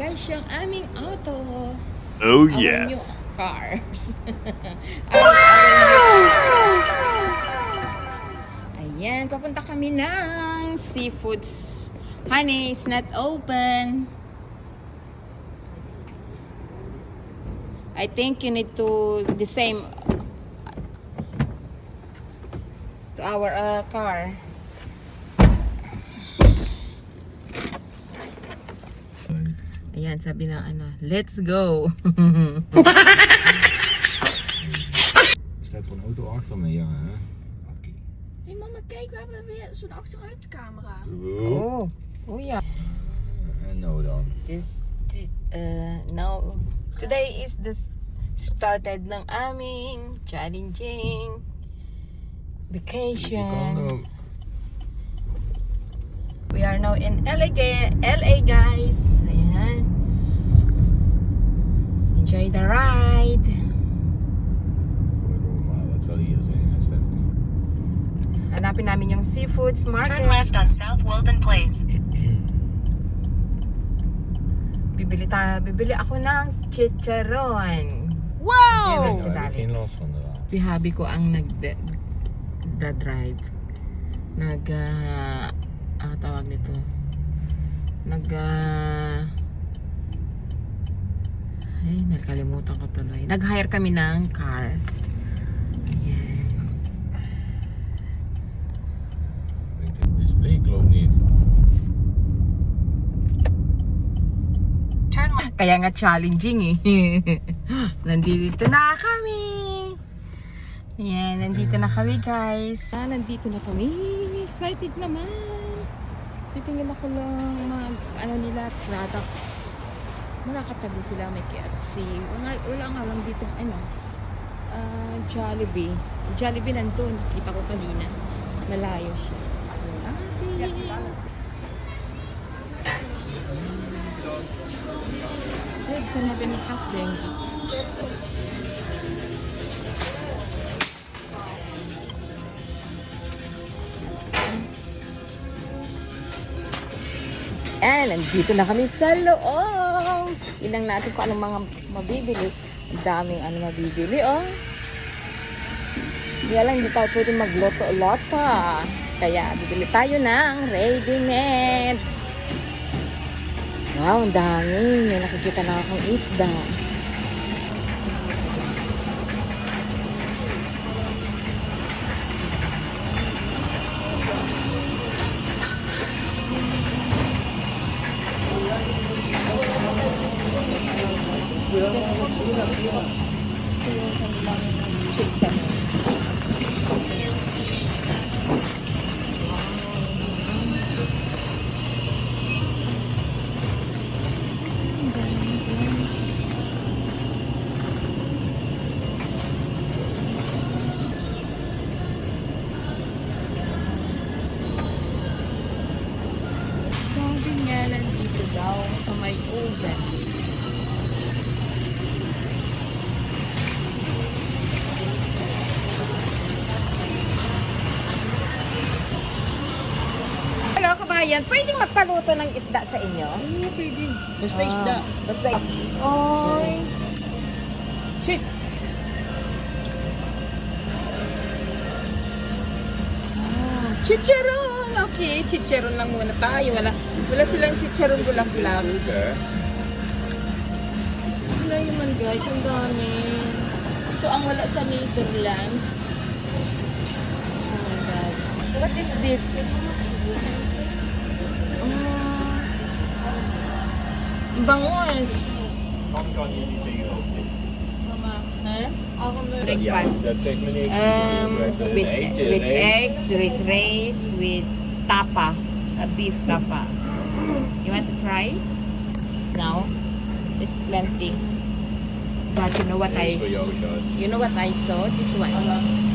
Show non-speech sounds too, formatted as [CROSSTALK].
Guys, yung aming auto. Oh Our new yes. cars. [LAUGHS] wow! Ayan, papunta kami ng seafoods. Honey, it's not open. I think you need to the same to our uh, car. Ayan, sabi na ano, let's go. Er staat gewoon een auto achter me, ja. Hè? Oké. Hé mama, kijk, we hebben weer zo'n achteruitcamera. oh, oh ja. En nou dan. This, uh, now, today is the s- started ng aming challenging Je kan, vacation. We are now in LA, LA guys. Ayan. Enjoy the ride. Hanapin namin yung seafoods market. Turn left on South Walden Place. Bibili, ta bibili ako ng chicharon. Last van. daar. Si Habi ko ang nag da drive. Nag ah, nito. Nag ah, ay, nakalimutan ko tuloy. Nag-hire kami ng car. Ayan. Display. Turn left. Kaya nga challenging eh. [LAUGHS] nandito na kami. Ayan, nandito na kami guys. Ah, nandito na kami. Excited naman. Titingin ako lang mag, ano nila, products. Mga katabi sila, may KFC. Wala, wala nga lang dito, ano, ah, Jollibee. Jollibee nandun. Kita ko kanina. Malayo siya. Good, sa natin ng kasdeng. Eh, nandito na kami sa loob. Ilang natin kung anong mga mabibili. Ang daming ano mabibili, oh. Kaya lang, hindi tayo pwede magloto-loto. Kaya, bibili tayo ng ready-made. Wow, ang dami. May nakikita na akong isda. Daw sa may oven. Kabayan. Pwedeng magpaluto ng isda sa inyo? Oo, pwede. Basta isda. Basta Oy. Shit. Ah, Chicharon! Okay, chicharon lang muna tayo. Wala, wala silang chicharon hè? Wala naman guys, ang dami. Ito ang wala sa Netherlands. Oh my God. What is this? Ako breakfast. Um, with, with eggs, with rice, with tapa, a beef tapa. You want to try? No? It's plenty. But you know what I, you know what I saw? This one.